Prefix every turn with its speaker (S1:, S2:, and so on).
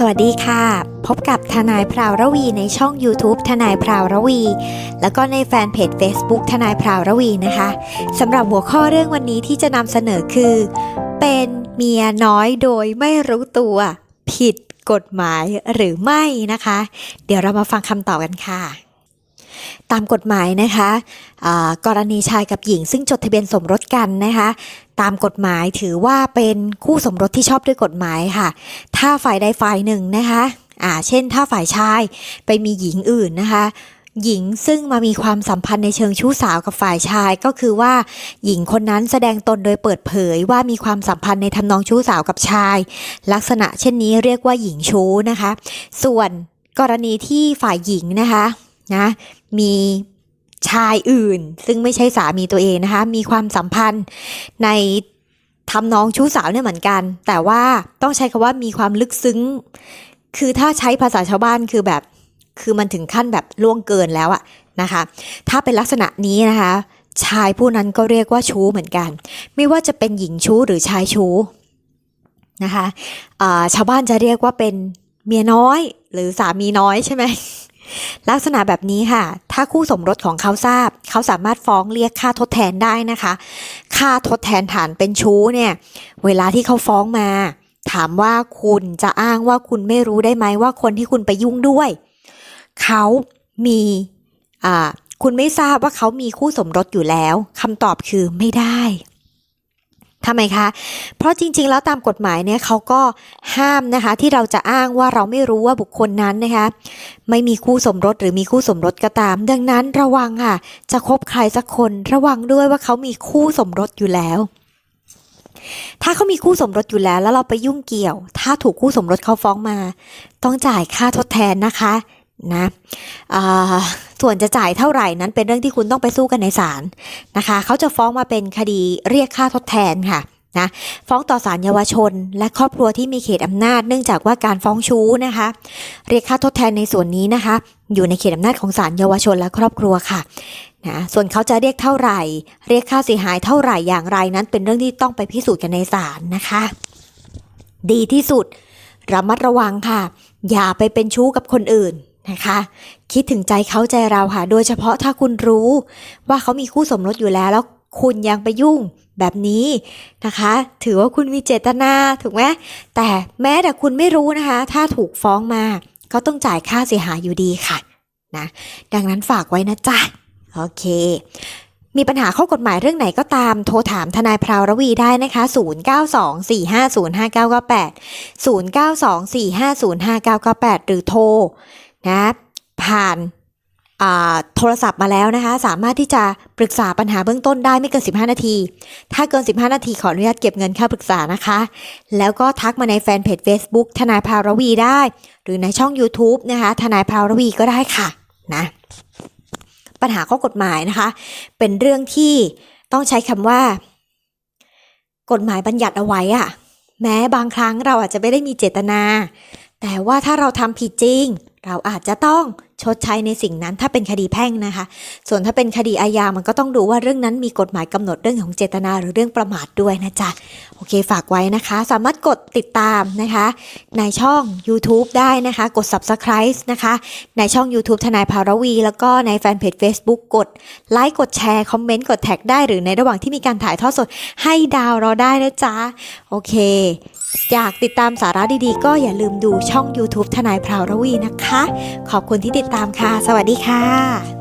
S1: สวัสดีค่ะ พบกับทนายพราวระวีในช่อง YouTube ทนายพราวระวี แล้วก็ในแฟนเพจ Facebook ทนายพราวระวีนะคะสำหรับหัวข้อเรื่องวันนี้ที่จะนำเสนอคือ เป็นเมียน้อยโดยไม่รู้ตัว ผิดกฎหมายหรือไม่นะคะ เดี๋ยวเรามาฟังคำตอบกันค่ะ ตามกฎหมายนะคะอ่ากรณีชายกับหญิง ซึ่งจดทะเบียนสมรสกันนะคะ ตามกฎหมายถือว่าเป็นคู่สมรสที่ชอบด้วยกฎหมายค่ะ ถ้าฝ่ายใดฝ่ายหนึ่งนะคะอ่าเช่น ถ้าฝ่ายชายไปมีหญิงอื่นนะคะหญิงซึ่งมามีความสัมพันธ์ในเชิงชู้สาวกับฝ่ายชายก็คือว่า หญิงคนนั้นแสดงตนโดยเปิดเผยว่ามีความสัมพันธ์ในทำนองชู้สาวกับชาย ลักษณะเช่นนี้เรียกว่าหญิงชู้นะคะ ส่วนกรณีที่ฝ่ายหญิงนะคะ นะมีชายอื่น ซึ่งไม่ใช่สามีตัวเองนะคะ มีความสัมพันธ์ในทำนองชู้สาวเนี่ยเหมือนกัน แต่ว่าต้องใช้คำว่ามีความลึกซึ้ง คือถ้าใช้ภาษาชาวบ้านคือแบบคือมันถึงขั้นแบบล่วงเกินแล้วอะนะคะ ถ้าเป็นลักษณะนี้นะคะ ชายผู้นั้นก็เรียกว่าชู้เหมือนกัน ไม่ว่าจะเป็นหญิงชู้หรือชายชู้นะคะอ่าชาวบ้านจะเรียกว่าเป็นเมียน้อยหรือสามีน้อยใช่ไหม ลักษณะแบบนี้ค่ะ ถ้าคู่สมรสของเขาทราบ เขาสามารถฟ้องเรียกค่าทดแทนได้นะคะ ค่าทดแทนฐานเป็นชู้เนี่ย เวลาที่เขาฟ้องมา ถามว่าคุณจะอ้างว่าคุณไม่รู้ได้ไหมว่าคนที่คุณไปยุ่งด้วย เขามีอ่าคุณไม่ทราบว่าเขามีคู่สมรสอยู่แล้วคำตอบคือไม่ได้ ทำไมคะ เพราะจริงๆ แล้วตามกฎหมายเนี่ยเขาก็ห้ามนะคะ ที่เราจะอ้างว่าเราไม่รู้ว่าบุคคลนั้นนะคะ ไม่มีคู่สมรสหรือมีคู่สมรสก็ตาม ดังนั้นระวังค่ะ จะคบใครสักคนระวังด้วยว่าเขามีคู่สมรสอยู่แล้ว ถ้าเขามีคู่สมรสอยู่แล้ว แล้วเราไปยุ่งเกี่ยว ถ้าถูกคู่สมรสเขาฟ้องมา ต้องจ่ายค่าทดแทนนะคะ นะส่วนจะจ่ายเท่าไหร่นั้นเป็นเรื่องที่คุณต้องไปสู้กันในศาลนะคะ เขาจะฟ้องมาเป็นคดีเรียกค่าทดแทนค่ะนะฟ้องต่อศาลเยาวชน และครอบครัวที่มีเขตอำนาจ เนื่องจากว่าการฟ้องชู้นะคะ เรียกค่าทดแทนในส่วนนี้นะคะ อยู่ในเขตอำนาจของศาลเยาวชนและครอบครัวค่ะนะส่วนเขาจะเรียกเท่าไหร่ เรียกค่าเสียหายเท่าไหร่อย่างไรนั้น เป็นเรื่องที่ต้องไปพิสูจน์กันในศาลนะคะ ดีที่สุดระมัดระวังค่ะ อย่าไปเป็นชู้กับคนอื่น นะคะ คิดถึงใจเขาใจเราค่ะ โดยเฉพาะถ้าคุณรู้ ว่าเขามีคู่สมรสอยู่แล้วแล้วคุณยังไปยุ่งแบบนี้นะคะ ถือว่าคุณมีเจตนาถูกไหมแต่แม้แต่คุณไม่รู้นะคะ ถ้าถูกฟ้องมาก็ต้องจ่ายค่าเสียหายอยู่ดีค่ะนะดังนั้นฝากไว้นะจ๊ะโอเค มีปัญหาข้อกฎหมายเรื่องไหนก็ตามโทรถามทนายพราวรวีได้นะคะ 0924505998 0924505998 หรือโทร นะผ่านโทรศัพท์มาแล้วนะคะ สามารถที่จะปรึกษาปัญหาเบื้องต้นได้ไม่เกิน 15 นาที ถ้าเกิน 15 นาทีขออนุญาตเก็บเงินค่าปรึกษานะคะ แล้วก็ทักมาในแฟนเพจ Facebook ทนายพราวรวีได้ หรือในช่อง YouTube นะคะทนายพราวรวีก็ได้ค่ะนะปัญหาข้อกฎหมายนะคะ เป็นเรื่องที่ต้องใช้คำว่า กฎหมายบัญญัติเอาไว้อะแม้บางครั้งเราอาจจะไม่ได้มีเจตนา แต่ว่าถ้าเราทำผิดจริง เราอาจจะต้อง ชดใช้ในสิ่งนั้นถ้าเป็นคดีแพ่งนะคะ ส่วนถ้าเป็นคดีอาญามันก็ต้องดูว่าเรื่องนั้นมีกฎหมายกำหนดเรื่องของเจตนาหรือเรื่องประมาทด้วยนะจ๊ะโอเคฝากไว้นะคะ สามารถกดติดตามนะคะ ในช่อง YouTube ได้นะคะ กด Subscribe นะคะ ในช่อง YouTube ทนายภารวี แล้วก็ในแฟนเพจ Facebook กดไลค์กดแชร์คอมเมนต์กดแท็กได้หรือในระหว่างที่มีการถ่ายทอดสดให้ดาวเราได้นะจ๊ะโอเค อยากติดตามสาระดีๆ ก็อย่าลืมดูช่อง YouTube ทนายพราวรวีนะคะ ขอบคุณที่ติดตามค่ะ สวัสดีค่ะ